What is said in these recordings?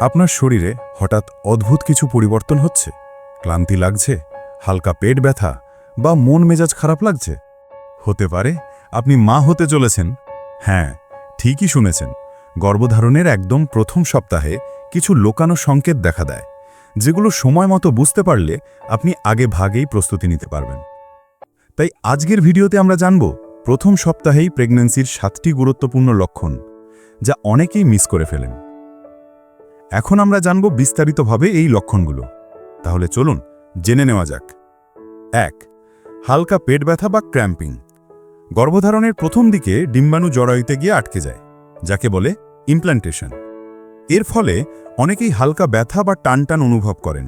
আপনার শরীরে হঠাৎ অদ্ভুত কিছু পরিবর্তন হচ্ছে? ক্লান্তি লাগছে? হালকা পেট ব্যথা? বা মন মেজাজ খারাপ লাগছে? হতে পারে আপনি মা হতে চলেছেন। হ্যাঁ ঠিকই শুনেছেন। গর্ভধারণের একদম প্রথম সপ্তাহে কিছু লোকানো সংকেত দেখা দেয়, যেগুলো সময় মতো বুঝতে পারলে আপনি আগে ভাগেই প্রস্তুতি নিতে পারবেন। তাই আজকের ভিডিওতে আমরা জানব, প্রথম সপ্তাহেই প্রেগন্যান্সির সাতটি গুরুত্বপূর্ণ লক্ষণ, যা অনেকেই মিস করে ফেলেন। এখন আমরা জানব বিস্তারিতভাবে এই লক্ষণগুলো। তাহলে চলুন, জেনে নেওয়া যাক। এক, হালকা পেট ব্যথা বা ক্র্যাম্পিং। গর্ভধারণের প্রথম দিকে ডিম্বাণু জরায়ুতে গিয়ে আটকে যায়, যাকে বলে ইমপ্ল্যান্টেশন এর ফলে অনেকেই হালকা ব্যথা বা টানটান অনুভব করেন।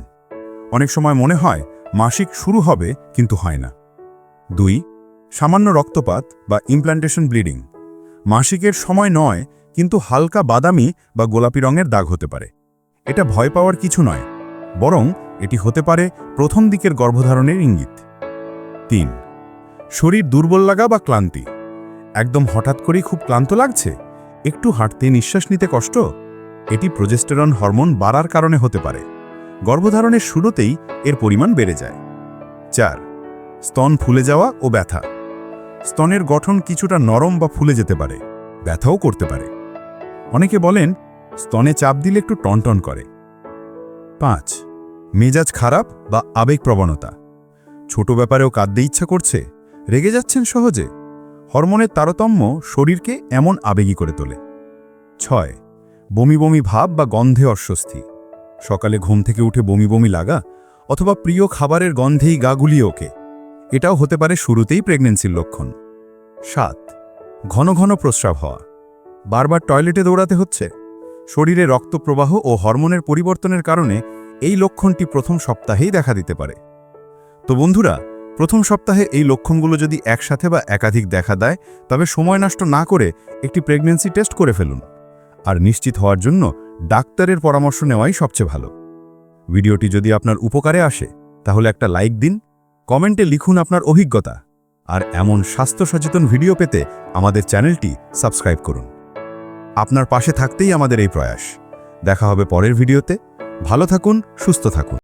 অনেক সময় মনে হয় মাসিক শুরু হবে, কিন্তু হয় না। দুই, সামান্য রক্তপাত বা ইমপ্ল্যান্টেশন ব্লিডিং মাসিকের সময় নয় কিন্তু হালকা বাদামি বা গোলাপি রঙের দাগ হতে পারে। এটা ভয় পাওয়ার কিছু নয়, বরং এটি হতে পারে প্রথম দিকের গর্ভধারণের ইঙ্গিত। তিন, শরীর দুর্বল লাগা বা ক্লান্তি। একদম হঠাৎ করেই খুব ক্লান্ত লাগছে। একটু হাঁটতে নিঃশ্বাস নিতে কষ্ট? এটি প্রজেস্টেরন হরমোন বাড়ার কারণে হতে পারে। গর্ভধারণের শুরুতেই এর পরিমাণ বেড়ে যায়। চার, স্তন ফুলে যাওয়া ও ব্যথা। স্তনের গঠন কিছুটা নরম বা ফুলে যেতে পারে। ব্যথাও করতে পারে। অনেকে বলেন, স্তনে চাপ দিলে একটু টনটন করে। পাঁচ, মেজাজ খারাপ বা আবেগ প্রবণতা ছোট ব্যাপারেও কাঁদতে ইচ্ছা করছে, রেগে যাচ্ছেন সহজে। হরমোনের তারতম্য শরীরকে এমন আবেগী করে তোলে। ছয়, বমি বমি ভাব বা গন্ধে অস্বস্তি। সকালে ঘুম থেকে উঠে বমি বমি লাগা অথবা প্রিয় খাবারের গন্ধেই গা গুলিয়ে ওকে এটাও হতে পারে শুরুতেই প্রেগনেন্সির লক্ষণ। সাত, ঘন ঘন প্রস্রাব হওয়া। বারবার টয়লেটে দৌড়াতে হচ্ছে? শরীরে রক্ত প্রবাহ ও হরমোনের পরিবর্তনের কারণে এই লক্ষণটি প্রথম সপ্তাহেই দেখা দিতে পারে। তো বন্ধুরা, প্রথম সপ্তাহে এই লক্ষণগুলো যদি একসাথে বা একাধিক দেখা দেয়, তবে সময় নষ্ট না করে একটি প্রেগন্যান্সি টেস্ট করে ফেলুন। আর নিশ্চিত হওয়ার জন্য ডাক্তারের পরামর্শ নেওয়াই সবচেয়ে ভালো। ভিডিওটি যদি আপনার উপকারে আসে, তাহলে একটা লাইক দিন, কমেন্টে লিখুন আপনার অভিজ্ঞতা, আর এমন স্বাস্থ্য সচেতন ভিডিও পেতে আমাদের চ্যানেলটি সাবস্ক্রাইব করুন। আপনার পাশে থাকতেই আমাদের এই প্রয়াস। দেখা হবে পরের ভিডিওতে। ভালো থাকুন সুস্থ থাকুন।